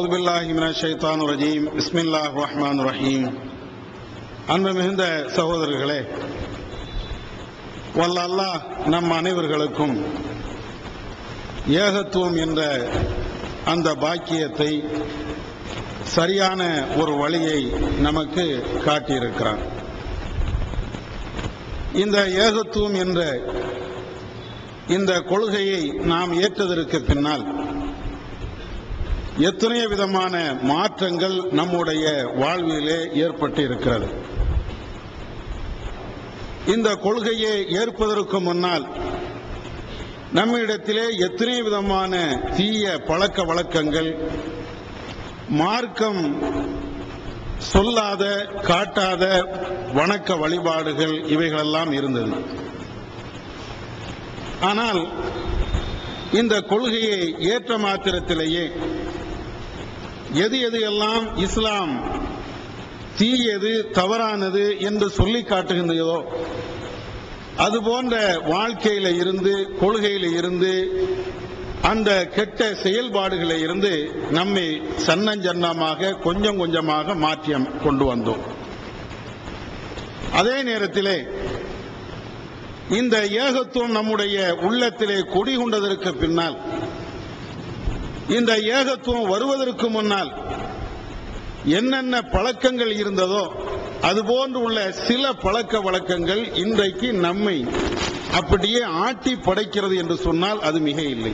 அவுது பில்லாஹி மின ஷைத்தான் ரஜீம் பிஸ்மில்லா ரஹ்மான் ரஹீம் அன்பு மிகுந்த சகோதரர்களே வல்ல நம் அனைவர்களுக்கும் ஏகத்துவம் என்ற அந்த பாக்கியத்தை சரியான ஒரு வழியை நமக்கு காட்டியிருக்கிறான் இந்த ஏகத்துவம் என்ற இந்த கொள்கையை நாம் ஏற்றதற்கு பின்னால் எத்தனையோ விதமான மாற்றங்கள் நம்முடைய வாழ்விலே ஏற்பட்டு இருக்கிறது இந்த கொள்கையை ஏற்பதற்கு முன்னால் நம்மிடத்திலே எத்தனை விதமான தீய பழக்க வழக்கங்கள் மார்க்கம் சொல்லாத காட்டாத வணக்க வழிபாடுகள் இவைகளெல்லாம் இருந்தது. ஆனால் இந்த கொள்கையை ஏற்ற மாத்திரத்திலேயே எது எது எல்லாம் இஸ்லாம் தீயது தவறானது என்று சொல்லி காட்டுகின்றதோ அது போன்ற வாழ்க்கையில இருந்து கொள்கையில இருந்து அந்த கெட்ட செயல்பாடுகளை இருந்து நம்மை சன்னஞ்சன்னமாக கொஞ்சம் கொஞ்சமாக மாற்றியம் கொண்டு வந்தோம். அதே நேரத்திலே இந்த ஏகத்துவம் நம்முடைய உள்ளத்திலே குடிகொண்டதற்கு பின்னால் இந்த ஏகத்துவம் வருவதற்கு முன்னால் என்னென்ன பழக்கங்கள் இருந்ததோ அதுபோன்று உள்ள சில பழக்க வழக்கங்கள் இன்றைக்கு நம்மை அப்படியே ஆட்டி படைக்கிறது என்று சொன்னால் அது மிக இல்லை.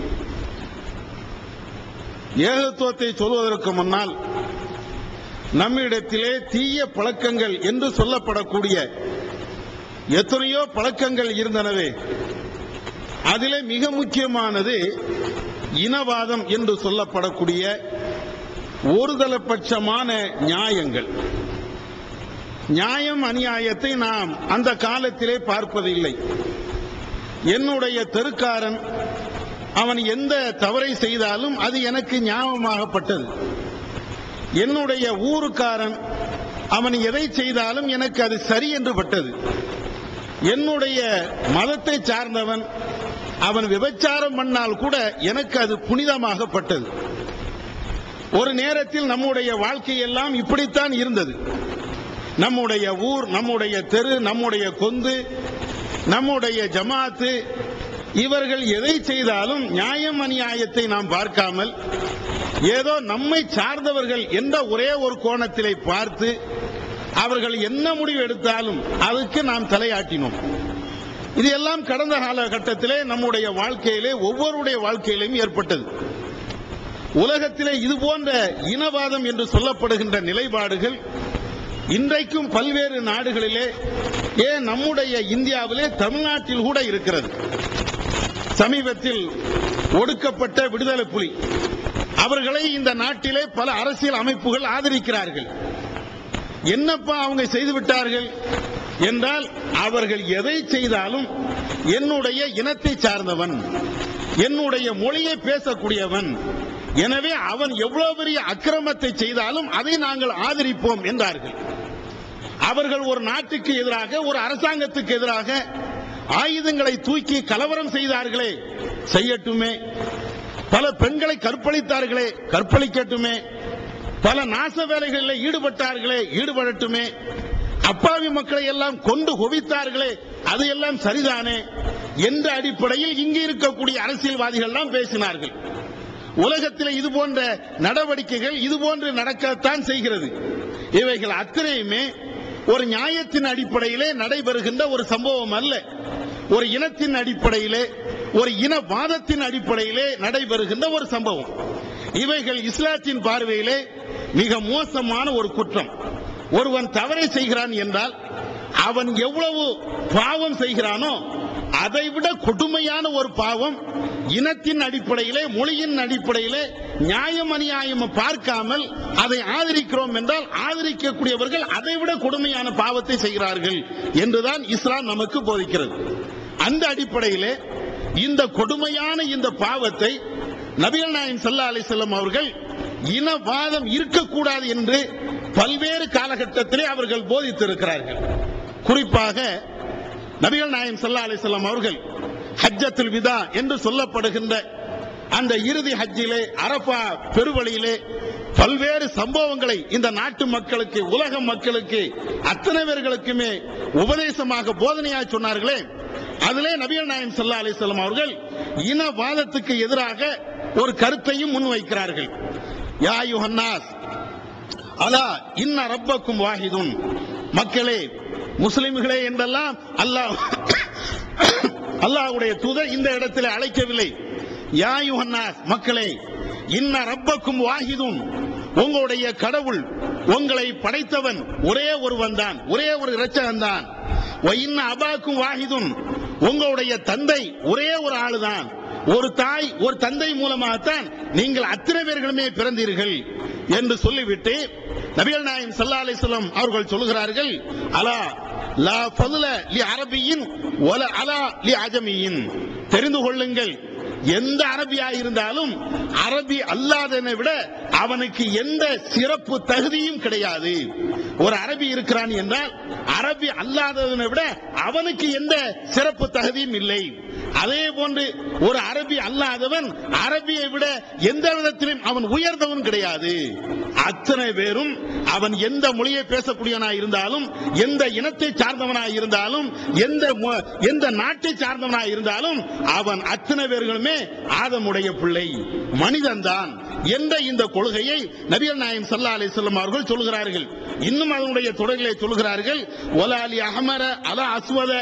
ஏகத்துவத்தை சொல்வதற்கு முன்னால் நம்மிடத்திலே தீய பழக்கங்கள் என்று சொல்லப்படக்கூடிய எத்தனையோ பழக்கங்கள் இருந்தனவே. அதிலே மிக முக்கியமானது இனவாதம் என்று சொல்லப்படக்கூடிய ஒருதலபட்சமான நியாயங்கள். நியாயம் அநியாயத்தை நாம் அந்த காலத்திலே பார்ப்பதில்லை. என்னுடைய தெருக்காரன் அவன் எந்த தவறை செய்தாலும் அது எனக்கு ஞாபகமாகப்பட்டது. என்னுடைய ஊருக்காரன் அவன் எதை செய்தாலும் எனக்கு அது சரி என்று பட்டது. என்னுடைய மதத்தை சார்ந்தவன் அவன் விபச்சாரம் பண்ணால் கூட எனக்கு அது புனிதமாகப்பட்டது. ஒரு நேரத்தில் நம்முடைய வாழ்க்கையெல்லாம் இப்படித்தான் இருந்தது. நம்முடைய ஊர் நம்முடைய தெரு நம்முடைய கொந்து நம்முடைய ஜமாத்து இவர்கள் எதை செய்தாலும் நியாயம் அநியாயத்தை நாம் பார்க்காமல் ஏதோ நம்மை சார்ந்தவர்கள் என்ற ஒரே ஒரு கோணத்திலே பார்த்து அவர்கள் என்ன முடிவு எடுத்தாலும் அதுக்கு நாம் தலையாட்டினோம். இது எல்லாம் கடந்த காலகட்டத்திலே நம்முடைய வாழ்க்கையிலே ஒவ்வொருடைய வாழ்க்கையிலும் ஏற்பட்டது. உலகத்திலே இது போன்ற இனவாதம் என்று சொல்லப்படுகின்ற நிலைப்பாடுகள் இன்றைக்கும் பல்வேறு நாடுகளிலே ஏன் நம்முடைய இந்தியாவிலே தமிழ்நாட்டில் கூட இருக்கிறது. சமீபத்தில் ஒடுக்கப்பட்ட விடுதலை புலி. அவர்களை இந்த நாட்டிலே பல அரசியல் அமைப்புகள் ஆதரிக்கிறார்கள். என்னப்பா அவங்க செய்து விட்டார்கள் என்றால் அவர்கள் எதை செய்தாலும் என்னுடைய இனத்தை சார்ந்தவன் என்னுடைய மொழியை பேசக்கூடியவன். எனவே அவன் எவ்வளவு பெரிய அக்கிரமத்தை செய்தாலும் அதை நாங்கள் ஆதரிப்போம் என்றார்கள். அவர்கள் ஒரு நாட்டுக்கு எதிராக ஒரு அரசாங்கத்துக்கு எதிராக ஆயுதங்களை தூக்கி கலவரம் செய்தார்களே செய்யட்டுமே. பல பெண்களை கற்பழித்தார்களே கற்பழிக்கட்டுமே. பல நாச வேலைகளில் ஈடுபட்டார்களே ஈடுபடட்டுமே. அப்பாவி மக்களை எல்லாம் கொண்டு குவித்தார்களே அது எல்லாம் சரிதானே? என்ற அடிப்படையில் இங்கு இருக்கக்கூடிய அரசியல்வாதிகள் எல்லாம் பேசினார்கள். உலகத்தில் இது போன்ற நடவடிக்கைகள் இது போன்று நடக்கத்தான் செய்கிறது. இவைகள் அத்தனையுமே ஒரு நியாயத்தின் அடிப்படையிலே நடைபெறுகின்ற ஒரு சம்பவம் அல்ல. ஒரு இனத்தின் அடிப்படையிலே ஒரு இனவாதத்தின் அடிப்படையிலே நடைபெறுகின்ற ஒரு சம்பவம். இவைகள் இஸ்லாத்தின் பார்வையிலே மிக மோசமான ஒரு குற்றம். ஒருவன் தவறை செய்கிறான் என்றால் அவன் எவ்வளவு பாவம் செய்கிறானோ அதைவிட கொடுமையான ஒரு பாவம் இனத்தின் அடிப்படையிலே மொழியின் அடிப்படையிலே நியாயம் அநியாயம் பார்க்காமல் அதை ஆதரிக்கிறோம் என்றால் ஆதரிக்கக்கூடியவர்கள் அதைவிட கொடுமையான பாவத்தை செய்கிறார்கள் என்றுதான் இஸ்லாம் நமக்கு போதிக்கிறது. அந்த அடிப்படையிலே இந்த கொடுமையான இந்த பாவத்தை நபிகள் நாயகம் சல்லா அலைஹி வஸல்லம் அவர்கள் இனவாதம் இருக்கக்கூடாது என்று பல்வேறு காலகட்டத்திலே அவர்கள் போதித்திருக்கிறார்கள். குறிப்பாக நபிகள் நாயம் சல்லா அலைஹி அவர்கள் ஹஜ்ஜத்தில் விதா என்று சொல்லப்படுகின்ற அந்த இறுதி ஹஜ்ஜிலே அரபா பெருவழியிலே பல்வேறு சம்பவங்களை இந்த நாட்டு மக்களுக்கு உலக மக்களுக்கு அத்தனை பேர்களுக்குமே உபதேசமாக போதனையாக சொன்னார்களே. அதிலே நபிகள் நாயம் சல்லா அலைஹி அவர்கள் இனவாதத்துக்கு எதிராக ஒரு கருத்தையும் முன்வைக்கிறார்கள். யா யுஹன்னாஸ் அலா இன்ன ரப்பக்கும் வாஹிதுன். மக்களே முஸ்லிம்களே என்றெல்லாம் அல்லாஹ் அல்லாஹ்வுடைய தூதர் இந்த இடத்தில் அழைக்கவில்லை. யாயுஹன்னாஸ் மக்களே இன்ன ரப்பக்கும் வாஹிதுன். உங்களுடைய கடவுள் உங்களை படைத்தவன் ஒரே ஒருவன் தான் ஒரே ஒரு இரட்சகன் தான். இன்ன அபாக்கும் வாஹிதுன். உங்களுடைய தந்தை ஒரே ஒரு ஆளுதான் ஒரு தாய் ஒரு தந்தை மூலமாகத்தான் நீங்கள் அத்தனை பேர்களுமே பிறந்தீர்கள். என்று சொல்லிவிட்டு நபிகள் நாயம் சல்லா அலிஸ்லாம் அவர்கள் சொல்லுகிறார்கள் அலா லா பதுல லி அரபியின் ஒல அலா லி அஜமியின். தெரிந்து கொள்ளுங்கள் எந்த அரபியா இருந்தாலும் அரபி அல்லாதனை விட அவனுக்கு எந்த சிறப்பு தகுதியும் கிடையாது. ஒரு அரபி இருக்கிறான் என்றால் அரபி அல்லாதவனை விட அவனுக்கு எந்த சிறப்பு தகுதியும் இல்லை. அதே போன்று ஒரு அரபி அல்லாதவன் அரபியை விட எந்த விதத்திலும் அவன் உயர்ந்தவன் கிடையாது. அத்தனை பேரும் அவன் எந்த மொழியை பேசக்கூடியவனாய் இருந்தாலும் எந்த இனத்தை சார்ந்தவனாய் இருந்தாலும் எந்த எந்த நாட்டை சார்ந்தவனாய் இருந்தாலும் அவன் அத்தனை பேர்களும் ஆதமுடைய பிள்ளை மனிதன்தான். என்ற இந்த கொள்கையை நபிகள் நாயம் சல்லா அலிஸ்லாம் அவர்கள் சொல்கிறார்கள்? இன்னும் அதனுடைய தொடர்களை சொல்கிறார்கள் ஒலாலி அகமர அல அஸ்வத.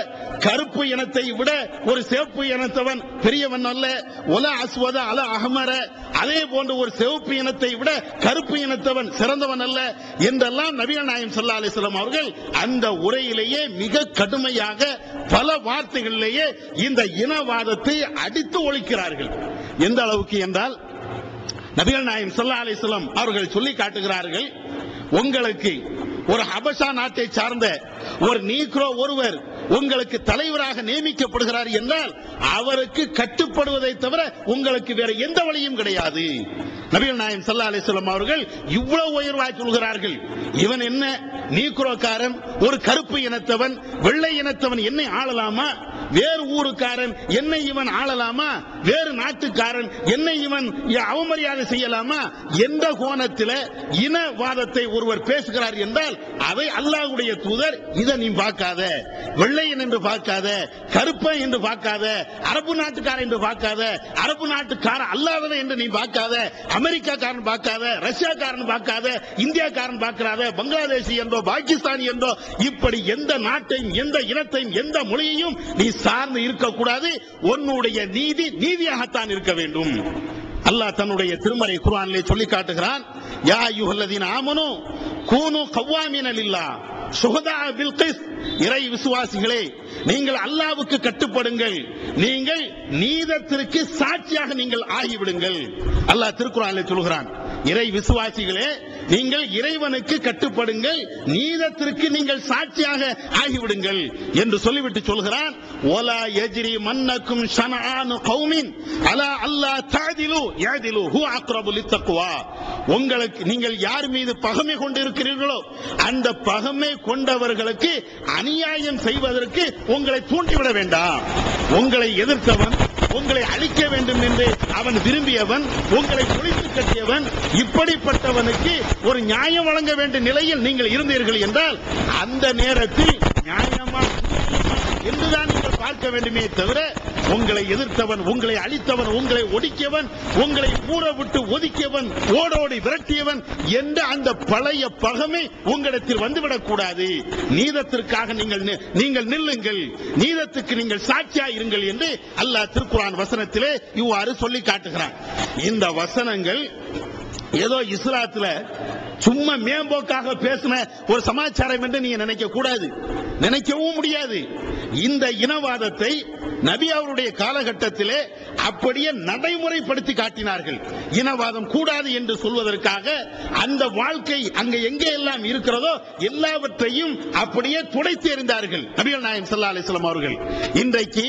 கருப்பு இனத்தை விட ஒரு சிவப்பு இனத்தவன் பெரியவன் அல்ல. ஒல அஸ்வத அல அகமர அதே போன்ற ஒரு சிவப்பு இனத்தை விட கருப்பு இனத்தவன் சிறந்தவன் அல்ல என்றெல்லாம் நபிகள் நாயம் சல்லா அலிஸ்லாம் அவர்கள் அந்த உரையிலேயே மிக கடுமையாக பல வார்த்தைகளிலேயே இந்த இனவாதத்தை அடித்து இருக்கிறார்கள் எந்த அளவுக்கு என்றால் நபிகள் நாயம் சல்லா அலிஸ்லாம் அவர்கள் சொல்லி காட்டுகிறார்கள் உங்களுக்கு ஒரு ஹபஷா நாட்டை சார்ந்த ஒரு நீக்ரோ ஒருவர் உங்களுக்கு தலைவராக நியமிக்கப்படுகிறார் என்றால் அவருக்கு கட்டுப்படுவதை தவிர உங்களுக்கு வேற எந்த வழியும் கிடையாது. நபிகள் நாயம் சல்லா அலிஸ்லாம் அவர்கள் இவ்வளவு உயர்வாய் சொல்கிறார்கள். இவன் என்ன? நீக்ரோக்காரன் ஒரு கருப்பு இனத்தவன் வெள்ளை இனத்தவன் என்னை ஆளலாமா? வேறு ஊருக்காரன் என்னை இவன் ஆளலாமா? வேறு நாட்டுக்காரன் என்னை இவன் அவமரியாதை செய்யலாமா? எந்த கோணத்தில் இனவாதத்தை ஒருவர் பேசுகிறார் என்றால் அதை அல்லாஹ்வுடைய தூதர் இதை நீ பார்க்காத. வெள்ளையன் என்று பார்க்காத கருப்பன் என்று பார்க்காத அரபு நாட்டுக்காரன் என்று பார்க்காத அரபு நாட்டுக்காரன் அல்லாதவன் என்று நீ பார்க்காத அமெரிக்காக்காரன் பார்க்காத ரஷ்யாக்காரன் பார்க்காத இந்தியாக்காரன் பார்க்கிறாத பங்களாதேசி என்றோ பாகிஸ்தானி என்றோ இப்படி எந்த நாட்டையும் எந்த இனத்தையும் எந்த மொழியையும் நீ சார்ந்து இருக்கக்கூடாது. உன்னுடைய நீதி நீதியாகத்தான் இருக்க வேண்டும். அல்லாஹ் தன்னுடைய திருமறை குர்ஆனிலே சொல்லி காட்டுகிறான். யா யுஹல்லதீன் ஆமனு கூனு கவ்வாமீன லில்லாஹ் சுஹதா பில் கிஸ்த். இறை விசுவாசிகளே நீங்கள் அல்லாவுக்கு கட்டுப்படுங்கள். நீங்கள் நீதத்திற்கு சாட்சியாக நீங்கள் ஆகிவிடுங்கள். அல்லாஹ் திருக்குறானிலே சொல்கிறான் இறை விசுவாசிகளே நீங்கள் இறைவனுக்கு கட்டுப்படுங்கள் நீதத்திற்கு நீங்கள் சாட்சியாக ஆகிவிடுங்கள் என்று சொல்லிவிட்டு சொல்கிறான் ஓலா எஜ்ரி மன்னக்கும் ஷனஆனு கௌமின் அலா அல்லாஹ் தாதிலு யாதிலு ஹு அக்ரபு லித்தக்வா. உங்களுக்கு நீங்கள் யார் மீது பகமை கொண்டிருக்கிறீர்களோ அந்த பகமை கொண்டவர்களுக்கு அநியாயம் செய்வதற்கு உங்களை தூண்டிவிட வேண்டாம். உங்களை எதிர்த்தவன் உங்களை அழிக்க வேண்டும் என்று அவன் விரும்பியவன் உங்களை ஒழித்து கட்டியவன் இப்படிப்பட்டவனுக்கு ஒரு நியாயம் வழங்க வேண்டிய நிலையில் நீங்கள் இருந்தீர்கள் என்றால் அந்த நேரத்தில் நியாயமா? என்றுதான் நீங்கள் பார்க்க வேண்டுமே தவிர உங்களை எதிர்த்தவன் உங்களை அழித்தவன் உங்களை ஒடுக்கியவன் உங்களை ஊற விட்டு ஒதுக்கியவன் ஓடோடி விரட்டியவன் என்ற அந்த பழைய பகமை உங்களிடத்தில் வந்துவிடக் கூடாது. நீதத்திற்காக நீங்கள் நி- நீங்கள் நில்லுங்கள். நீதத்துக்கு நீங்கள் சாட்சியா இருங்கள் என்று அல்லாஹ் திருக்குறான் வசனத்திலே இவ்வாறு சொல்லி காட்டுகிறான். இந்த வசனங்கள் ஏதோ இஸ்லாத்துல சும்மா மேம்போக்காக பேசின ஒரு சமாச்சாரம் என்று நீங்க நினைக்க கூடாது. நினைக்கவும் முடியாது. இந்த இனவாதத்தை நபி அவருடைய காலகட்டத்திலே அப்படியே நடைமுறைப்படுத்தி காட்டினார்கள். இனவாதம் கூடாது என்று சொல்வதற்காக அந்த வாழ்க்கை அங்க எங்கே எல்லாம் இருக்கிறதோ எல்லாவற்றையும் அப்படியே துடைத்து எறிந்தார்கள். நபிகள் நாயம் சல்லா அலிஸ்லாம் அவர்கள். இன்றைக்கு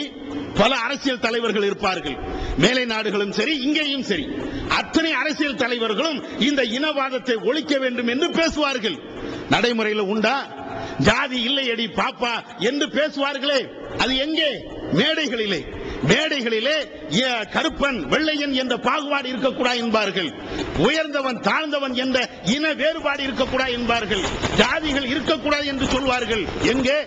பல அரசியல் தலைவர்கள் இருப்பார்கள். மேலை நாடுகளும் சரி இங்கேயும் சரி. அத்தனை அரசியல் தலைவர்களும் இந்த இனவாதத்தை ஒழிக்க வேண்டும் என்று பேசுவார்கள். நடைமுறையில் உண்டா? ஜாதி இல்லையடி பாப்பா என்று பேசுவார்களே. அது எங்கே? மேடைகளிலே. மேடைகளிலே கருப்பன் வெள்ளையன் என்ற பாகுபாடு இருக்கக்கூடாது என்பார்கள். உயர்ந்தவன் தாழ்ந்தவன் என்ற இன வேறுபாடு இருக்கக்கூடாது என்பார்கள். ஜாதிகள் இருக்கக்கூடாது என்று சொல்வார்கள். எங்கே?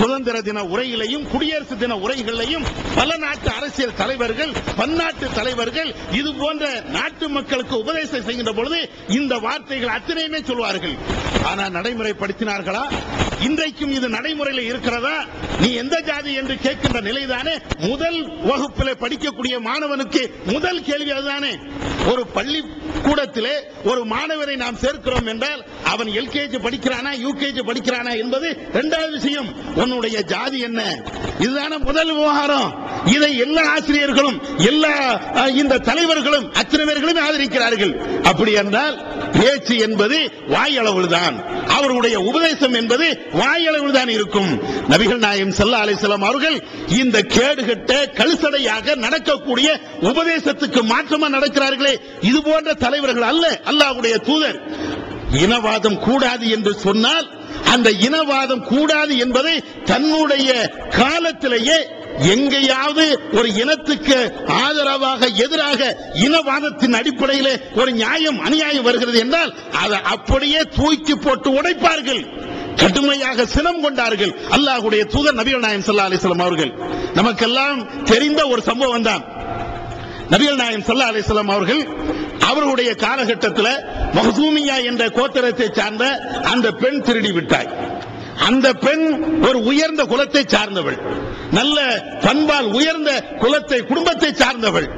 சுதந்திர தின உரையிலையும் குடியரசு தின உரைகளையும் பல நாட்டு அரசியல் தலைவர்கள் பன்னாட்டு தலைவர்கள் இது போன்ற நாட்டு மக்களுக்கு உபதேசம் செய்கின்ற பொழுது இந்த வார்த்தைகள் அத்தனையுமே சொல்வார்கள். ஆனால் நடைமுறைப்படுத்தினார்களா? இன்றைக்கும் இது நடைமுறையில் இருக்கிறதா? நீ எந்த ஜாதி என்று கேட்கின்ற நிலைதானே? முதல் வகுப்பில் படிக்கக்கூடிய மாணவனுக்கு முதல் கேள்வி அதுதானே. ஒரு பள்ளிக்கூடத்திலே ஒரு மாணவரை நாம் சேர்க்கிறோம் என்றால் அவன் எல்கேஜி படிக்கிறானா யூகேஜி படிக்கிறானா என்பது இரண்டாவது விஷயம். உன்னுடைய ஜாதி என்ன? இதுதான முதல் விவகாரம். இதை எல்லா ஆசிரியர்களும் எல்லா இந்த தலைவர்களும் அத்தனை ஆதரிக்கிறார்கள். அப்படி என்றால் பேச்சு என்பது வாயளவில் தான் அவருடைய உபதேசம் என்பது வாயளவில் தான் இருக்கும். நபிகள் நாயம் சல்லா அலிசல்லாம் அவர்கள் இந்த கேடுகட்ட கழுசடையாக நடக்கக்கூடிய உபதேசத்துக்கு மாற்றமா நடக்கிறார்களே இது போன்ற தலைவர்கள் அல்ல அல்லாஹ்வுடைய தூதர். இனவாதம் கூடாது என்று சொன்னால் அந்த இனவாதம் கூடாது என்பதை தன்னுடைய காலத்திலேயே எங்கேயாவது ஒரு இனத்துக்கு ஆதரவாக எதிராக இனவாதத்தின் அடிப்படையிலே ஒரு நியாயம் அநியாயம் வருகிறது என்றால் அதை அப்படியே தூக்கி போட்டு உடைப்பார்கள். கடுமையாக சினம் கொண்டார்கள். அல்லாஹ்வுடைய தூதர் நபிகள் நாயம் சல்லா அலிஸ்லாம் அவர்கள். நமக்கெல்லாம் தெரிந்த ஒரு சம்பவம் தான் நபிகள் நாயம் சல்லா அலிஸ்லாம் அவர்கள் அவர்களுடைய காலகட்டத்தில் மஹசூமியா என்ற கோத்திரத்தை சார்ந்த அந்த பெண் திருடி விட்டாய். அந்த பெண் ஒரு உயர்ந்த குலத்தை சார்ந்தவள். நல்ல பண்பால் உயர்ந்த குலத்தை குடும்பத்தை சார்ந்தவள்.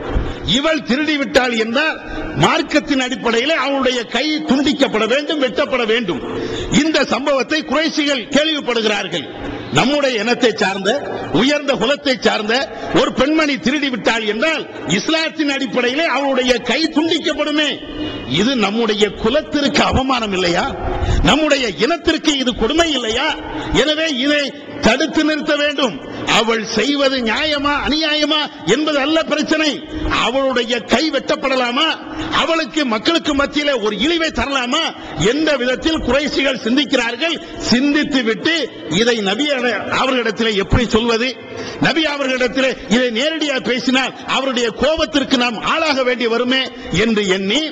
இவள் திருடி விட்டாள் என்றால் மார்க்கத்தின் அடிப்படையில் அவளுடைய கை துண்டிக்கப்பட வேண்டும் வெட்டப்பட வேண்டும். இந்த சம்பவத்தை குறைசிகள் கேள்விப்படுகிறார்கள். நம்முடைய இனத்தை சார்ந்த உயர்ந்த குலத்தை சார்ந்த ஒரு பெண்மணி திருடி விட்டாள் என்றால் இஸ்லாத்தின் அடிப்படையிலே அவளுடைய கை துண்டிக்கப்படுமே. இது நம்முடைய குலத்திற்கு அவமானம் இல்லையா? நம்முடைய இனத்திற்கு இது கொடுமை இல்லையா? எனவே இதை தடுத்து நிறுத்த வேண்டும். அவள் செய்வது நியாயமா அநியாயமா என்பது அல்ல பிரச்சனை. அவளுடைய கை வெட்டப்படலாமா? அவளுக்கு மக்களுக்கு மத்தியில ஒரு இழிவை தரலாமா? எந்த விதத்தில் குறைசிகள் சிந்திக்கிறார்கள்? சிந்தித்து விட்டு இதை நபி அவர்களிடத்தில் எப்படி சொல்வது? நபி அவர்களிடத்தில் இதை நேரடியாக பேசினால் அவருடைய கோபத்திற்கு நாம் ஆளாக வேண்டி வருமே என்று எண்ணி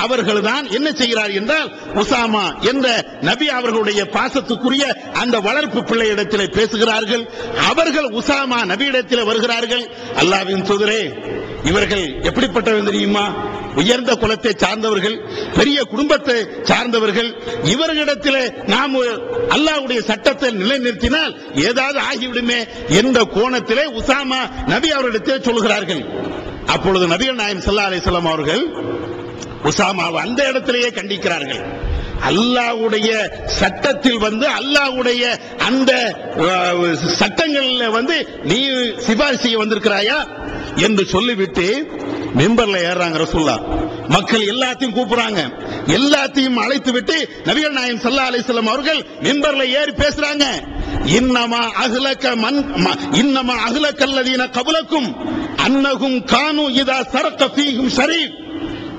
அவர்கள் தான் என்ன செய்கிறார் என்றால் உசாமா என்ற நபி அவர்களுடைய பாசத்துக்குரிய அந்த வளர்ப்பு பிள்ளையிடத்தில் பேசுகிறார்கள். அவர்கள் உசாமா நபியிடத்தில் வருகிறார்கள். அல்லாவின் சுதரே இவர்கள் எப்படிப்பட்டவன் தெரியுமா? உயர்ந்த குலத்தை சார்ந்தவர்கள் பெரிய குடும்பத்தை சார்ந்தவர்கள் இவர்களிடத்தில் நாம் அல்லாஹ்வுடைய சட்டத்தை நிலைநிறுத்தினால் ஏதாவது ஆகிவிடுமே என்ற கோணத்திலே உசாமா நபி அவர்களிடத்தில் சொல்கிறார்கள் அப்பொழுது நபிகள் நாயம் சல்லா அலைஹி அவர்கள் உசாமாவை அந்த இடத்திலேயே கண்டிக்கிறார்கள். அல்லாவுடைய சட்டத்தில் வந்து அல்லாவுடைய அந்த சட்டங்களில் சட்டங்கள்ல வந்து நீ சிபாரிசு செய்ய வந்திருக்கிறாயா என்று சொல்லிவிட்டு மெம்பர்ல ஏறாங்க ரசூல்லா மக்கள் எல்லாத்தையும் கூப்பிடுறாங்க. எல்லாத்தையும் அழைத்து விட்டு நபிகள் நாயம் சல்லா அலிஸ்லாம் அவர்கள் மெம்பர்ல ஏறி பேசுறாங்க. இன்னமா அகலக்க மன் இன்னமா அகலக்கல்லதீன கபலக்கும் அன்னகும் கானு இதா சரக்க ஃபீஹும் சரி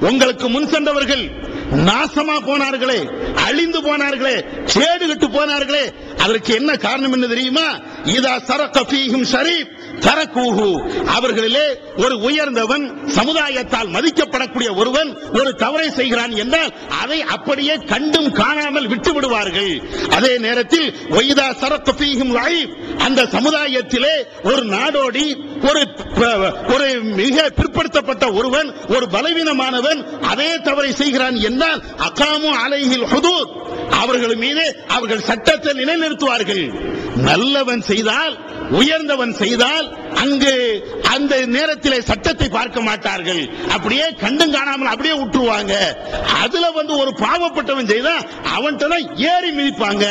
உங்களுக்கு முன் சென்றவர்கள் நாசமா போனார்களே அழிந்து போனார்களே கேடுகட்டு போனார்களே அதற்கு என்ன காரணம் என்ன தெரியுமா? இதா சரக்க ஷரீப் தரக்கூஹு. அவர்களிலே ஒரு உயர்ந்தவன் சமுதாயத்தால் மதிக்கப்படக்கூடிய ஒருவன் ஒரு தவறை செய்கிறான் என்றால் அதை அப்படியே கண்டும் காணாமல் விட்டு விடுவார்கள் அதே நேரத்தில் ஒய்தா சரக்க ஃபீஹும் அந்த சமுதாயத்திலே ஒரு நாடோடி ஒரு ஒரு மிக பிற்படுத்தப்பட்ட ஒருவன் ஒரு பலவீனமானவன் அதே தவறை செய்கிறான் என்றால் அகாமு அலைஹில் ஹுதூத் அவர்கள் மீது அவர்கள் சட்டத்தை நிலைநிறுத்துவார்கள். நல்லவன் செய்தால் உயர்ந்தவன் செய்தால் அங்கு அந்த நேரத்திலே சட்டத்தை பார்க்க மாட்டார்கள். அப்படியே கண்டும் காணாமல் அப்படியே விட்டுருவாங்க அதுல வந்து ஒரு பாவப்பட்டவன் செய்தா அவன்கிட்ட தான் ஏறி மிதிப்பாங்க.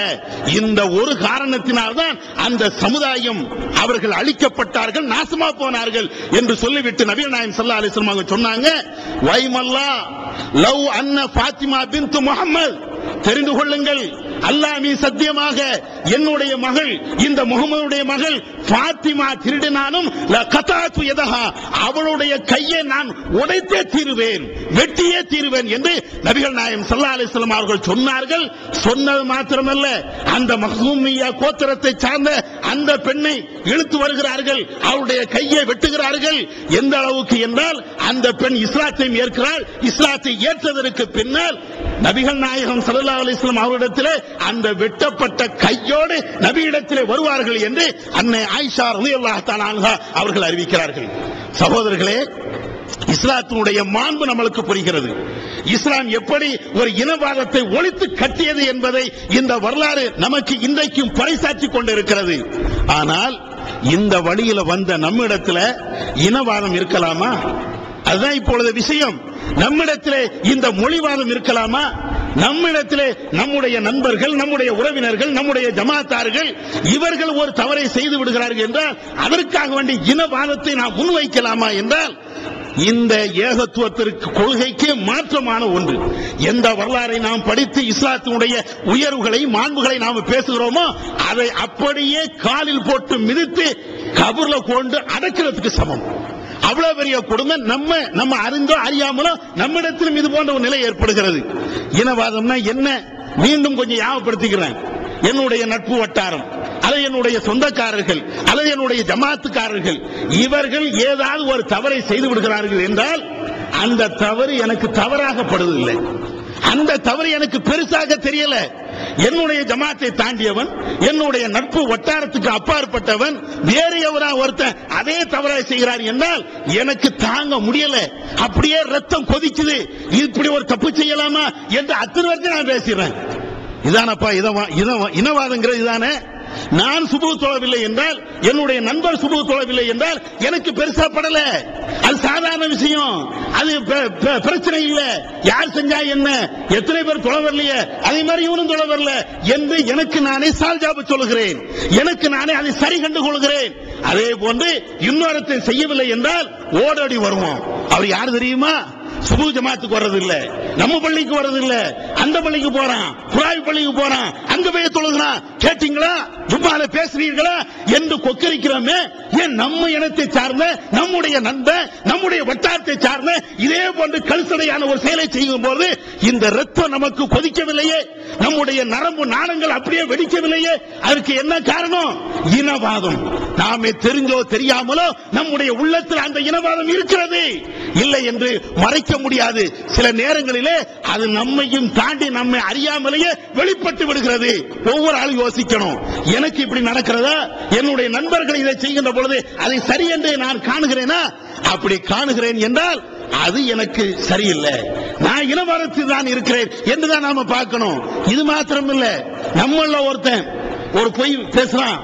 இந்த ஒரு காரணத்தினால்தான் அந்த சமுதாயம் அவர்கள் அழிக்கப்பட்டார்கள் நாசமா போனார்கள் என்று சொல்லிவிட்டு நபிகள் நாயம் சல்லா அலிஸ்லாம் சொன்னாங்க வைமல்லா லவ் அன்ன பாத்திமா பின் முகமது தெரிந்து கொள்ளுங்கள். அல்லாஹ் நீ சத்தியமாக என்னுடைய மகள் இந்த முகமதுடைய மகள் பாத்திமா திருடினாலும் லகதாத்து யதஹா அவளுடைய கையை நான் உடைத்தே தீருவேன் வெட்டியே தீருவேன் என்று நபிகள் நாயம் சல்லா அலிஸ்லாம் அவர்கள் சொன்னார்கள். சொன்னது மாத்திரமல்ல அந்த மஹ்சூமியா கோத்திரத்தை சார்ந்த அந்த பெண்ணை இழுத்து வருகிறார்கள் அவருடைய கையை வெட்டுகிறார்கள். எந்த அளவுக்கு என்றால் அந்த பெண் இஸ்லாத்தை ஏற்கிறாள். இஸ்லாத்தை ஏற்றதற்கு பின்னால் நபிகள் நாயகம் சல்லா அலிஸ்லாம் வஸல்லம் அவரிடத்திலே அந்த வெட்டப்பட்ட கையோடு நபியிடத்திலே வருவார்கள் என்று அன்னை ஆயிஷா ரலி அல்லாஹ் அவர்கள் அறிவிக்கிறார்கள். சகோதரர்களே இஸ்லாத்தினுடைய மாண்பு நம்மளுக்கு புரிகிறது. இஸ்லாம் எப்படி ஒரு இனவாதத்தை ஒழித்து கட்டியது என்பதை இந்த வரலாறு நமக்கு இன்றைக்கும் பறைசாற்றி கொண்டிருக்கிறது. ஆனால் இந்த வழியில வந்த நம்மிடத்துல இனவாதம் இருக்கலாமா? அதுதான் இப்பொழுது விஷயம். நம்மிடத்திலே இந்த மொழிவாதம் இருக்கலாமா? நம்மிடத்திலே நம்முடைய நண்பர்கள் நம்முடைய உறவினர்கள் நம்முடைய ஜமாத்தார்கள் இவர்கள் ஒரு தவறை செய்து விடுகிறார்கள் என்றால் அதற்காக வேண்டி இனவாதத்தை நாம் முன்வைக்கலாமா என்றால் இந்த ஏகத்துவத்திற்கு கொள்கைக்கு மாற்றமான ஒன்று. எந்த வரலாறை நாம் படித்து இஸ்லாத்தினுடைய உயர்வுகளை மாண்புகளை நாம் பேசுகிறோமோ அதை அப்படியே காலில் போட்டு மிதித்து கபூர்ல கொண்டு அடக்கிறதுக்கு சமம். அவ்வளவு பெரிய கொடுமை நம்ம நம்ம அறிந்தோ அறியாமலோ நம்மிடத்திலும் இது போன்ற ஒரு நிலை ஏற்படுகிறது. இனவாதம்னா என்ன? மீண்டும் கொஞ்சம் ஞாபகப்படுத்திக்கிறேன். என்னுடைய நட்பு வட்டாரம் அல்லது என்னுடைய சொந்தக்காரர்கள் அல்லது என்னுடைய ஜமாத்துக்காரர்கள் இவர்கள் ஏதாவது ஒரு தவறை செய்து விடுகிறார்கள் என்றால் அந்த தவறு எனக்கு தவறாகப்படுவதில்லை அந்த தவறு எனக்கு பெருசாக தெரியல. என்னுடைய ஜமாத்தை தாண்டியவன் என்னுடைய நட்பு வட்டாரத்துக்கு அப்பாற்பட்டவன் வேறு எவரா ஒருத்தன் அதே தவறா செய்கிறார் என்றால் எனக்கு தாங்க முடியல. அப்படியே ரத்தம் கொதிக்குது. இப்படி ஒரு தப்பு செய்யலாமா என்று அத்தனை வரைக்கும் நான் பேசுறேன் இதானப்பா இதவா இனவாதங்கிறது இதானே? நான் சுபு தொழவில்லை என்றால் என்னுடைய நண்பர் சுபு தொழவில்லை என்றால் எனக்கு பெருசா படல. அது சாதாரண விஷயம். அது பிரச்சனை இல்ல. யார் செஞ்சா என்ன? எத்தனை பேர் தொலை வரலையே? அதே மாதிரி இவனும் தொலை வரல. என்று எனக்கு நானே சால்ஜாப சொல்லுகிறேன். எனக்கு நானே அதை சரி கண்டு கொள்கிறேன் அதே போன்று இன்னொருத்தை செய்யவில்லை என்றால் ஓடோடி வருவோம் அவர் யார் தெரியுமா? சுபு ஜமாத்துக்கு வர்றது இல்ல நம்ம பள்ளிக்கு வர்றது இல்ல அந்த பள்ளிக்கு போறான். குராய் பள்ளிக்கு போறான். அங்க போய் தொழுகிறான் கேட்டீங்களா? ஜும்மால பேசுறீர்களா? என்று கொக்கரிக்கிறோமே. ஏன் நம்ம இனத்தை சார்ந்த நம்முடைய நண்பன் நம்முடைய வட்டாரத்தை சார்ந்த இதே போன்று கழுசடையான ஒரு செயலை செய்யும் போது இந்த ரத்தம் நமக்கு கொதிக்கவில்லையே. நம்முடைய நரம்பு நாணங்கள் அப்படியே வெடிக்கவில்லையே. அதற்கு என்ன காரணம்? இனவாதம். நாமே தெரிஞ்சோ தெரியாமலோ நம்முடைய உள்ளத்தில் அந்த இனவாதம் இருக்கிறது. இல்லை என்று மறைக்க முடியாது. சில நேரங்களிலே அது நம்மையும் தாண்டி நம்மை அறியாமலேயே வெளிப்பட்டு விடுகிறது. ஒவ்வொரு ஆளும் யோசிக்கணும். எனக்கு இப்படி நடக்கிறதா? என்னுடைய நண்பர்கள் இதை செய்கின்ற பொழுது அதை சரி என்று நான் காணுகிறேனா? அப்படி காணுகிறேன் என்றால் அது எனக்கு சரியில்லை. நான் இனவரத்தில் தான் இருக்கிறேன் என்றுதான் நாம பார்க்கணும். இது மாத்திரம் இல்ல நம்மள ஒருத்தன் ஒரு பொய் பேசுறான்.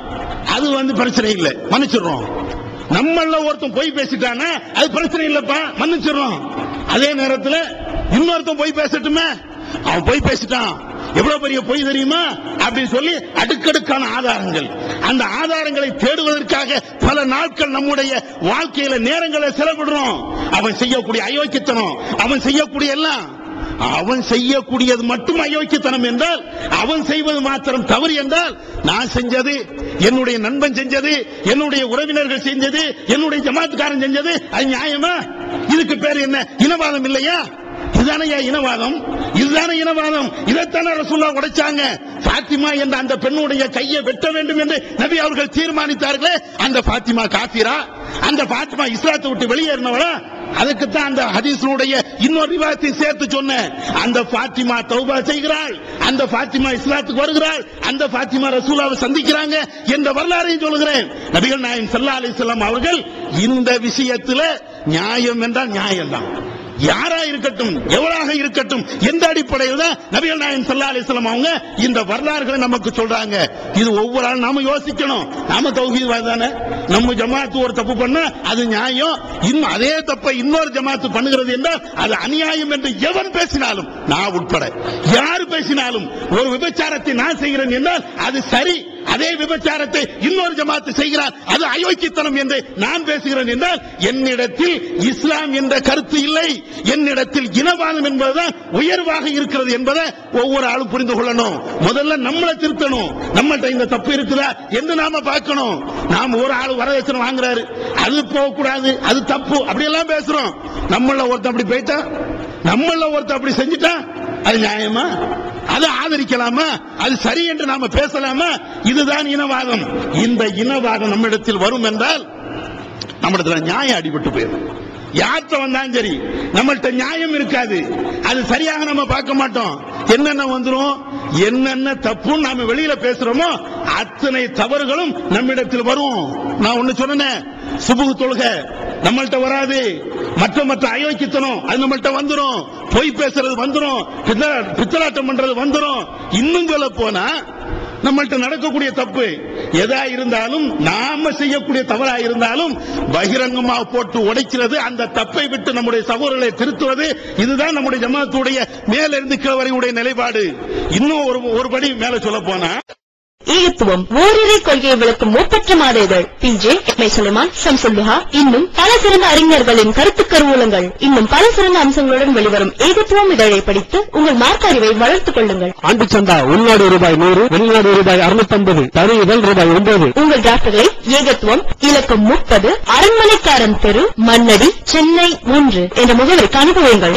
அது வந்து பிரச்சனை இல்லை. மன்னிச்சிடுறோம். நம்மள ஒருத்தன் பொய் பேசிட்டானா? அது பிரச்சனை இல்லப்பா. மன்னிச்சிடுறோம். அதே நேரத்தில் இன்னொருத்தன் பொய் பேசட்டுமே? அவன் பொய் பேசிட்டான். எவ்வளவு பெரிய பொய் தெரியுமா? அப்படின்னு சொல்லி அடுக்கடுக்கான ஆதாரங்கள். அந்த ஆதாரங்களை தேடுவதற்காக பல நாட்கள் நம்முடைய வாழ்க்கையில நேரங்களை செலவிடுறோம். அவன் செய்யக்கூடிய அயோக்கியத்தனம் அவன் செய்யக்கூடிய எல்லாம் அவன் செய்யக்கூடியது மட்டும் அயோக்கியத்தனம் என்றால் அவன் செய்வது மாத்திரம் தவறு என்றால் நான் செஞ்சது என்னுடைய நண்பன் செஞ்சது என்னுடைய உறவினர்கள் செஞ்சது என்னுடைய ஜமாத்துக்காரன் செஞ்சது அது நியாயமா? இதுக்கு பேர் என்ன? இனவாதம் இல்லையா? இதுதானே இனவாதம்? இதுதானே இனவாதம்? இதைத்தானே ரசூல்லா உடைச்சாங்க. பாத்திமா என்ற அந்த பெண்ணுடைய கையை வெட்ட வேண்டும் என்று நபி அவர்கள் தீர்மானித்தார்களே. அந்த பாத்திமா காபிரா அந்த பாத்திமா இஸ்லாத்தை விட்டு வெளியேறினவளா? அதுக்குத்தான் அந்த ஹதீஸனுடைய இன்னொரு விவாதத்தை சேர்த்து சொன்னேன். அந்த பாத்திமா தௌபா செய்கிறாள். அந்த பாத்திமா இஸ்லாத்துக்கு வருகிறாள். அந்த பாத்திமா ரசூலாவை சந்திக்கிறாங்க என்ற வரலாறையும் சொல்கிறேன் நபிகள் நாயம் சல்லா அலிஸ்லாம் அவர்கள் இந்த விஷயத்துல நியாயம் என்றால் நியாயம் தான் யாரா இருக்கட்டும் எவராக இருக்கட்டும் எந்த அடிப்படையில் தான் நபிகள் நாயன் சல்லா அலிஸ்லாம் அவங்க இந்த வரலாறுகளை நமக்கு சொல்றாங்க. இது ஒவ்வொரு ஆளும் நாம யோசிக்கணும். நாம தௌஹீத் தானே? நம்ம ஜமாத்து ஒரு தப்பு பண்ணா அது நியாயம். இன்னும் அதே தப்பை இன்னொரு ஜமாத்து பண்ணுகிறது என்றால் அது அநியாயம் என்று எவன் பேசினாலும் நான் உட்பட. யார் பேசினாலும் ஒரு விபச்சாரத்தை நான் செய்கிறேன் என்றால் அது சரி. அதே விபச்சாரத்தை இன்னொரு ஜமாத்து செய்கிறார். அது அயோக்கியத்தனம் என்று நான் பேசுகிறேன் என்றால் என்னிடத்தில் இஸ்லாம் என்ற கருத்து இல்லை. என்னிடத்தில் இனவாதம் என்பதுதான் உயர்வாக இருக்கிறது என்பதை ஒவ்வொரு ஆளும் புரிந்து கொள்ளணும். முதல்ல நம்மளை திருத்தணும். நம்மள்ட்ட இந்த தப்பு இருக்குதா என்று நாம பார்க்கணும். நாம் ஒரு ஆள் வரதட்சணை வாங்குறாரு. அது போகக்கூடாது அது தப்பு. அப்படியெல்லாம் பேசுறோம். நம்மள ஒருத்தன் அப்படி போயிட்டா? நம்மள ஒருத்தன் அப்படி செஞ்சுட்டா? அது நியாயமா அதை ஆதரிக்கலாமா? அது சரி என்று நாம பேசலாமா? இதுதான் இனவாதம். இந்த இனவாதம் நம்மிடத்தில் வரும் என்றால் நம்மிடத்துல நியாயம் அடிபட்டு போயிடும். யார்கிட்ட வந்தாலும் சரி நம்மள்ட்ட நியாயம் இருக்காது. அது சரியாக நம்ம பார்க்க மாட்டோம். என்னென்ன வந்துடும் என்னென்ன தப்புன்னு நாம வெளியில பேசுறோமோ அத்தனை தவறுகளும் நம்மிடத்தில் வரும். நான் ஒண்ணு சொன்னேன் சுபுகு தொழுக. நம்மள்ட்ட வராது. மற்ற மற்ற அயோக்கியத்தனம் அது நம்மள்ட்ட வந்துடும் பொய் பேசுறது வந்துடும் பித்தலாட்டம் பண்றது வந்துடும் இன்னும் சொல்ல போனா நம்மள்ட்ட நடக்கக்கூடிய தப்பு எதா இருந்தாலும் நாம செய்யக்கூடிய தவறா இருந்தாலும் பகிரங்கமாக போட்டு உடைக்கிறது அந்த தப்பை விட்டு நம்முடைய சகோதரர்களை திருத்துவது இதுதான் நம்முடைய ஜமாத்துடைய மேலிருந்து கிழவரையுடைய உடைய நிலைப்பாடு. இன்னும் ஒரு ஒரு படி மேல சொல்ல போனா ஈகத்துவம் ஓரிரை கொள்கையை விளக்கும் மூப்பற்ற மாதேகள். பிஜே எம்ஐ சுலைமான் ஷம்சுல்லுஹா இன்னும் பல சிறந்த அறிஞர்களின் கருத்து கருவூலங்கள் இன்னும் பல சிறந்த அம்சங்களுடன் வெளிவரும் ஏகத்துவம் இதழை படித்து உங்கள் மார்க்க அறிவை வளர்த்துக் கொள்ளுங்கள். ஆண்டு சந்தா உள்நாடு ரூபாய் நூறு வெளிநாடு ரூபாய் அறுநூத்தம்பது தனி இதழ் ரூபாய் ஒன்பது. உங்கள் டிராப்டுகளை ஏகத்துவம் இலக்கம் முப்பது அரண்மனைக்காரன் தெரு மண்ணடி சென்னை மூன்று என்ற முகவரிக்கு அனுப்புவீங்கள்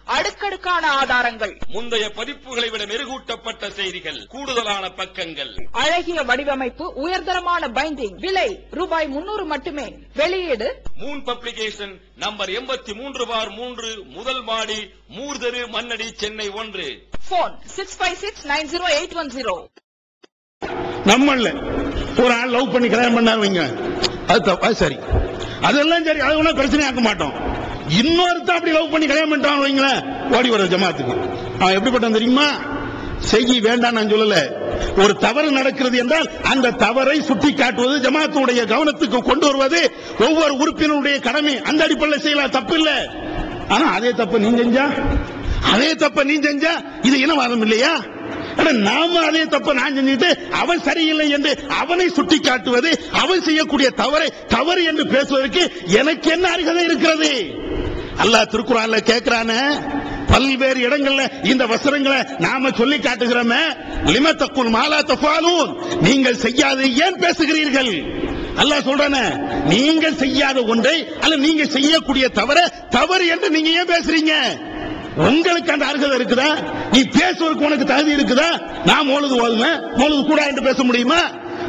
அடுக்கடுக்கான ஆதாரங்கள். முந்தைய பதிப்புகளை விட மெருகூட்டப்பட்ட செய்திகள் கூடுதலான பக்கங்கள். அழகிய வடிவமைப்பு உயர்தரமான பைண்டிங் விலை ரூபாய் முன்னூறு மட்டுமே. வெளியீடு. மூன் பப்ளிகேஷன் நம்பர் எண்பத்தி மூன்று பார் மூன்று முதல் மாடி மூர்தரு மன்னடி சென்னை ஒன்று. Phone six five six nine zero eight one zero நம்மள ஒரு ஆள் லவ் பண்ணி கல்யாணம் பண்ணாரு வைங்க அது தப்பு சரி. அதெல்லாம் சரி அது ஒன்றும் பிரச்சனை ஆக்க மாட்டோம். இன்னொருத்தன் அப்படி லவ் பண்ணி கல்யாணம் பண்ணிட்டான் வைங்களேன் ஓடி வர ஜமாத்துக்கு. அவன் எப்படிப்பட்டான் தெரியுமா? செய்ய வேண்டாம் நான் சொல்லல. ஒரு தவறு நடக்கிறது என்றால் அந்த தவறை சுட்டி காட்டுவது ஜமாத்துடைய கவனத்துக்கு கொண்டு வருவது ஒவ்வொரு உறுப்பினருடைய கடமை. அந்த அடிப்படையில் செய்யலாம் தப்பு இல்ல ஆனா அதே தப்பு நீ செஞ்சா? அதே தப்ப நீ செஞ்சா இது இனவாதம் இல்லையா? நாம அதே தப்ப நான் செஞ்சுட்டு அவன் சரியில்லை என்று அவனை சுட்டி காட்டுவது அவன் செய்யக்கூடிய தவறை தவறு என்று பேசுவதற்கு எனக்கு என்ன அருகதை இருக்கிறது? அல்லாஹ் திருக்குறான்ல கேட்கிறான பல்வேறு இடங்கள்ல இந்த வசனங்களை நாம சொல்லி காட்டுகிறோமே. லிம தக்குல் மாலா தஃபாலூன். நீங்கள் செய்யாது ஏன் பேசுகிறீர்கள்? அல்லாஹ் சொல்றானே நீங்கள் செய்யாத ஒன்றை அல்ல நீங்க செய்யக்கூடிய தவற தவறு என்று நீங்க ஏன் பேசுறீங்க? உங்களுக்கு அந்த அருகதை இருக்குதா? நீ பேசுவதற்கு உனக்கு தகுதி இருக்குதா? நான் மோழுது ஓதுவேன் மோழுது கூட என்று பேச முடியுமா?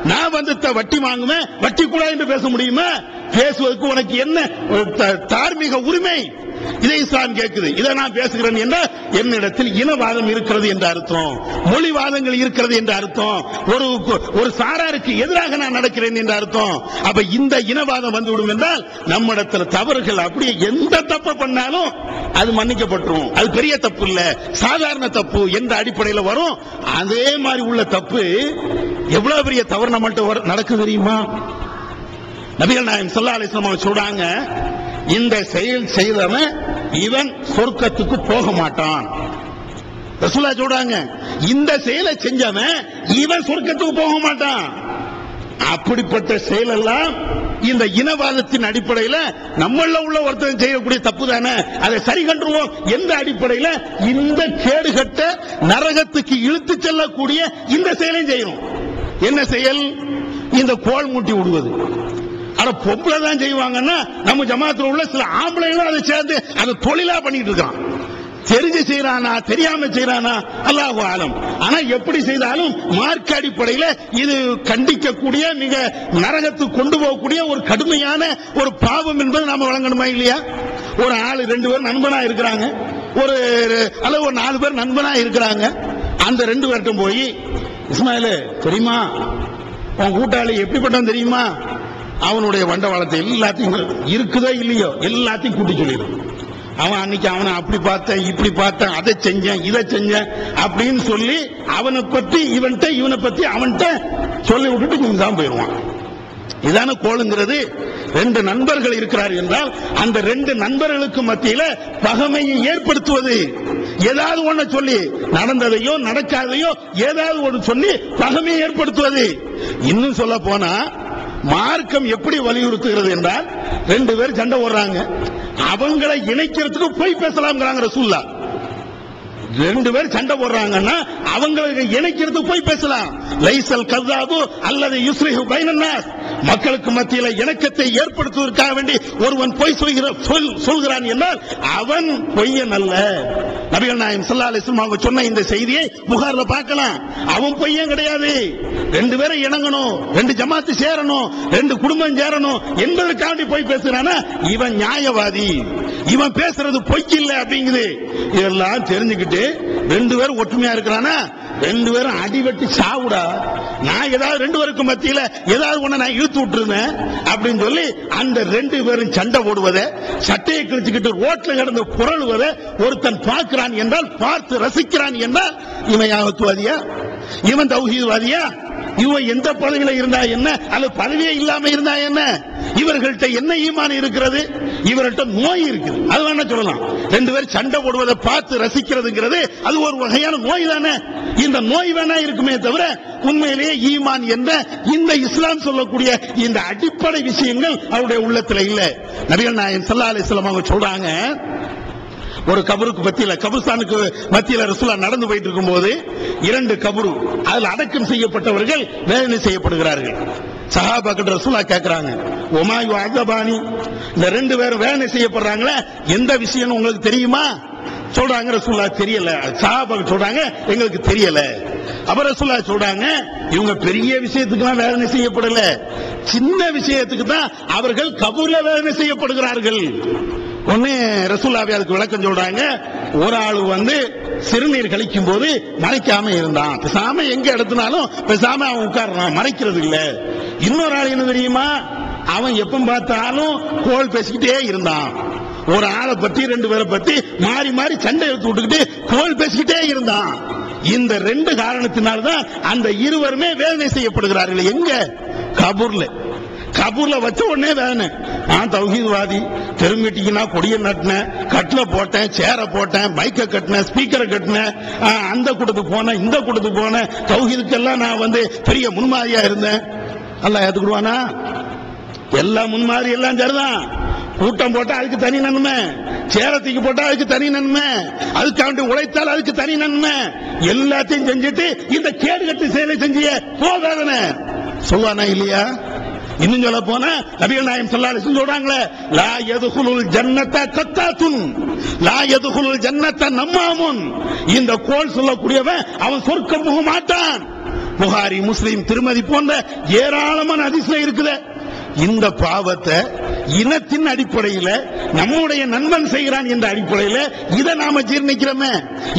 நான் வந்து த- வட்டி வாங்குவேன் வட்டி கூட என்று பேச முடியுமா? பேசுவதற்கு உனக்கு என்ன ஒரு த- தார்மீக உரிமை? இதை இஸ்லாம் கேட்குது. இதை நான் பேசுகிறேன் என்றால் என்னிடத்தில் இனவாதம் இருக்கிறது என்ற அர்த்தம் மொழிவாதங்கள் இருக்கிறது என்ற அர்த்தம் ஒரு ஒரு சாராருக்கு எதிராக நான் நடக்கிறேன் என்ற அர்த்தம். அப்ப இந்த இனவாதம் வந்துவிடும் என்றால் நம்மிடத்தில் தவறுகள் அப்படியே எந்த தப்பு பண்ணாலும் அது மன்னிக்கப்பட்டுரும். அது பெரிய தப்பு இல்ல சாதாரண தப்பு என்ற அடிப்படையில் வரும். அதே மாதிரி உள்ள தப்பு எவ்வளவு பெரிய தவறு நம்மள்கிட்ட நடக்க நடக்குது தெரியுமா? நபிகள் நாயம் சொல்லா அலிஸ்லாம் அவங்க சொல்றாங்க இந்த செயல் செய்தவன் இவன் சொர்க்கத்துக்கு போக மாட்டான். ரசூலா சொல்றாங்க இந்த செயலை செஞ்சவன் இவன் சொர்க்கத்துக்கு போக மாட்டான். அப்படிப்பட்ட செயலெல்லாம் இந்த இனவாதத்தின் அடிப்படையில நம்மள உள்ள ஒருத்தன் செய்யக்கூடிய தப்பு தானே? அதை சரி கண்டுருவோம். எந்த அடிப்படையில? இந்த கேடுகட்ட நரகத்துக்கு இழுத்து செல்லக்கூடிய இந்த செயலையும் செய்யணும். என்ன செயல்? இந்த கோல் மூட்டி விடுவது. ஆனா பொம்பளை தான் செய்வாங்கன்னா நம்ம ஜமாத்துல உள்ள சில ஆம்பளைங்களும் அதை சேர்ந்து அதை தொழிலா பண்ணிட்டு இருக்கான். தெரிஞ்சு செய்யறானா தெரியாம செய்யறானா அல்லாஹ் ஆலம். ஆனா எப்படி செய்தாலும் மார்க்க அடிப்படையில இது கண்டிக்கக்கூடிய மிக நரகத்துக்கு கொண்டு போகக்கூடிய ஒரு கடுமையான ஒரு பாவம் என்பது நாம வழங்கணுமா இல்லையா? ஒரு ஆளு ரெண்டு பேர் நண்பனா இருக்கிறாங்க. ஒரு அல்லது ஒரு நாலு பேர் நண்பனா இருக்கிறாங்க. அந்த ரெண்டு பேர்கிட்ட போய் இஸ்மாயிலு தெரியுமா? உன் கூட்டாளி எப்படிப்பட்டவன் தெரியுமா? அவனுடைய வண்டவாளத்தை எல்லாத்தையும் இருக்குதோ இல்லையோ எல்லாத்தையும் கூட்டி சொல்லிடும் அவன் அன்னைக்கு அவனை அப்படி பார்த்தேன் இப்படி பார்த்தேன் அதை செஞ்சேன் இதை செஞ்சேன் அப்படின்னு சொல்லி அவனை பத்தி இவன்கிட்ட இவனை பத்தி அவன்கிட்ட சொல்லி விட்டுட்டு கொஞ்சம் தான் போயிடுவான். இதான கோளுங்கிறது. ரெண்டு நண்பர்கள் இருக்கிறார் என்றால் அந்த ரெண்டு நண்பர்களுக்கு மத்தியில பகமையை ஏற்படுத்துவது. ஏதாவது ஒண்ணு சொல்லி நடந்ததையோ நடக்காதையோ ஏதாவது ஒன்று சொல்லி பகமையை ஏற்படுத்துவது. இன்னும் சொல்ல போனா மார்க்கம் எப்படி வலியுறுத்துகிறது என்றால் ரெண்டு பேர் சண்டை ஓடுறாங்க அவங்களை இணைக்கிறதுக்கு போய் பேசலாம்ங்கிறாங்க ரசூல்லா. ரெண்டு பேர் சண்டை போடுறாங்கன்னா அவங்களுக்கு இணைக்கிறதுக்கு போய் பேசலாம். லைசல் கதாபு அல்லது யுஸ்ரிஹு பைனன்னாஸ் மக்களுக்கு மத்தியில இணக்கத்தை ஏற்படுத்துவதற்காக வேண்டி ஒருவன் பொய் சொல்கிற சொல்கிறான் என்றால் அவன் பொய்யன் அல்ல. நபிகள் நாயம் சல்லா அலைஹி அவங்க சொன்ன இந்த செய்தியை புகார்ல பார்க்கலாம். அவன் பொய்யன் கிடையாது. ரெண்டு பேரும் இணங்கணும் ரெண்டு ஜமாத்து சேரணும் ரெண்டு குடும்பம் சேரணும் என்பதற்காண்டி போய் பேசுறானா? இவன் நியாயவாதி. இவன் பேசுறது பொய் இல்ல அப்படிங்குது. இதெல்லாம் தெரிஞ்சுக்கிட்டு ரெண்டு பேரும் ஒற்றுமையா இருக்கிறானா? ரெண்டு பேரும் அடிவெட்டு சாவுடா. நான் ஏதாவது ரெண்டு பேருக்கு மத்தியில ஏதாவது ஒண்ணு நான் இழுத்து விட்டுருந்தேன் அப்படின்னு சொல்லி அந்த ரெண்டு பேரும் சண்டை போடுவதை சட்டையை கிழிச்சுக்கிட்டு ரோட்ல கிடந்து புரளுவதை ஒருத்தன் பார்க்கிறான் என்றால் பார்த்து ரசிக்கிறான் என்றால் இவன் யாகத்துவாதியா? இவன் தௌஹீத்வாதியா? இவன் எந்த பதவியில இருந்தா என்ன? அல்லது பதவியே இல்லாம இருந்தா என்ன? இவர்கள்ட்ட என்ன ஈமான் இருக்கிறது? இவர்கள்ட்ட நோய் இருக்குது. அது வேணா சொல்லலாம். ரெண்டு பேரும் சண்டை போடுவதை பார்த்து ரசிக்கிறதுங்கிறது அது ஒரு வகையான நோய் தானே. இந்த நோய் வேணா இருக்குமே தவிர உண்மையிலேயே ஈமான் என்ற இந்த இஸ்லாம் சொல்லக்கூடிய இந்த அடிப்படை விஷயங்கள் அவருடைய உள்ளத்துல இல்ல. நபிகள் நாயன் சல்லா அலிஸ்லாம் அவங்க சொல்றாங்க ஒரு கபருக்கு மத்தியில் கபுஸ்தானுக்கு மத்தியில் ரசூலா நடந்து போயிட்டு இருக்கும்போது இரண்டு கபரு அதில் அடக்கம் செய்யப்பட்டவர்கள் வேதனை செய்யப்படுகிறார்கள். சஹாபாக்கிட்ட ரசூலா கேட்கிறாங்க ஒமாயு அகபானி இந்த ரெண்டு பேரும் வேதனை செய்யப்படுறாங்களே எந்த விஷயம்னு உங்களுக்கு தெரியுமா? சொல்றாங்க ரசூல்லா தெரியல. சஹாபாக்கு சொல்றாங்க எங்களுக்கு தெரியல. அப்புறம் ரசூலா சொல்றாங்க இவங்க பெரிய விஷயத்துக்குலாம் வேதனை செய்யப்படல. சின்ன விஷயத்துக்கு தான் அவர்கள் கபூர்ல வேதனை செய்யப்படுகிறார்கள். ஒன்னு ரசூல்லாவே அதுக்கு விளக்கம் சொல்றாங்க. ஒரு ஆள் வந்து சிறுநீர் கழிக்கும் போது மறைக்காம இருந்தான். பேசாம எங்க எடுத்தினாலும் பேசாம அவன் உட்கார்றான். மறைக்கிறது இல்ல. இன்னொரு ஆள் என்ன தெரியுமா? அவன் எப்ப பார்த்தாலும் கோல் பேசிக்கிட்டே இருந்தான். ஒரு ஆளை பத்தி ரெண்டு பேரை பத்தி மாறி மாறி சண்டை எடுத்து விட்டுக்கிட்டு கோல் பேசிக்கிட்டே இருந்தான். இந்த ரெண்டு காரணத்தினால்தான் அந்த இருவருமே வேதனை செய்யப்படுகிறார்கள். எங்க? கபூர்ல. கபூர்ல வச்ச உடனே வேதனை நான் தௌஹீத்வாதி. நான் கொடிய நட்டினேன் கட்டில் போட்டேன் சேரை போட்டேன் பைக்கை கட்டினேன் ஸ்பீக்கரை கட்டினேன். ஆ, அந்த கூட்டத்துக்கு போனேன் இந்த கூட்டத்துக்கு போனேன். தௌஹீதுக்கெல்லாம் நான் வந்து பெரிய முன்மாதிரியா இருந்தேன். நல்லா ஏத்துக்கிடுவானா எல்லா முன்மாதிரி எல்லாம் சரிதான். கூட்டம் போட்டா அதுக்கு தனி நன்மை. சேரத்துக்கு போட்டா அதுக்கு தனி நன்மை. அதுக்காண்டி உழைத்தால் அதுக்கு தனி நன்மை. எல்லாத்தையும் செஞ்சுட்டு இந்த கேடு கட்டு செயலை செஞ்சிய போதாதன சொல்லுவானா இல்லையா? இன்னும் சொல்ல போனா நபிகள் நாயம் ஸல்லல்லாஹு சொல்றாங்களே லா எதுகுலுல் ஜன்னத்தை கத்தாத்துன் லா எதுகுலுல் ஜன்னத்தை நம்மாமுன். இந்த கோல் சொல்லக்கூடியவன் அவன் சொர்க்கம் போக மாட்டான். புகாரி முஸ்லீம் திருமதி போன்ற ஏராளமான அதிசயம் இருக்குது. இந்த பாவத்தை இனத்தின் அடிப்படையில நம்முடைய நண்பன் செய்கிறான் என்ற அடிப்படையில இதை நாம ஜீர்ணிக்கிறோமே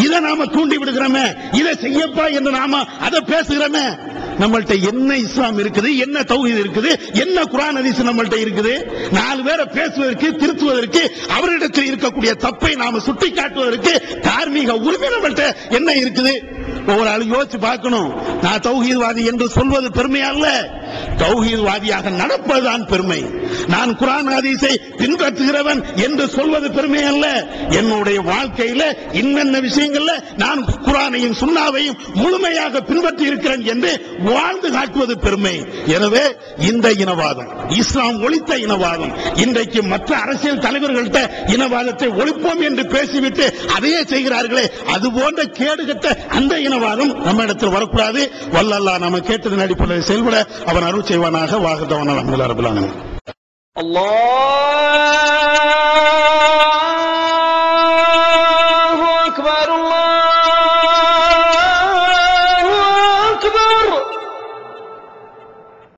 இதை நாம தூண்டி விடுகிறோமே இதை செய்யப்பா என்று நாம அதை பேசுகிறோமே. நம்மள்ட்ட என்ன இஸ்லாம் இருக்குது என்ன தௌஹீத் இருக்குது என்ன குரான் ஹதீஸ் நம்மள்ட்ட இருக்குது? நாலு பேரை பேசுவதற்கு திருத்துவதற்கு அவரிடத்தில் இருக்கக்கூடிய தப்பை நாம சுட்டி காட்டுவதற்கு தார்மீக உரிமை நம்மள்ட்ட என்ன இருக்குது? ஒவ்வொரு ஆளும் யோசிச்சு பார்க்கணும். நான் தௌஹீத்வாதி என்று சொல்வது பெருமையா இல்லை? தௌஹீத்வாதியாக நடப்பதுதான் பெருமை. நான் குரான் ஹதீஸை பின்பற்றுகிறவன் என்று சொல்வது பெருமை அல்ல. என்னுடைய வாழ்க்கையில இன்னென்ன விஷயங்கள்ல நான் குரானையும் சுண்ணாவையும் முழுமையாக பின்பற்றி இருக்கிறேன் என்று வாழ்ந்து காட்டுவது பெருமை. எனவே இந்த இனவாதம் இஸ்லாம் ஒழித்த இனவாதம் இன்றைக்கு மற்ற அரசியல் தலைவர்கள்ட்ட இனவாதத்தை ஒழிப்போம் என்று பேசிவிட்டு அதையே செய்கிறார்களே அது போன்ற கேடுகட்ட அந்த இனவாதம் நம்ம இடத்தில் வரக்கூடாது. வல்லல்லா நம்ம கேட்டதன் அடிப்படையில் செயல்பட அவர் அவன் அருள் செய்வானாக வாகத்தவன் அலமதுல்லா ரபுல்லான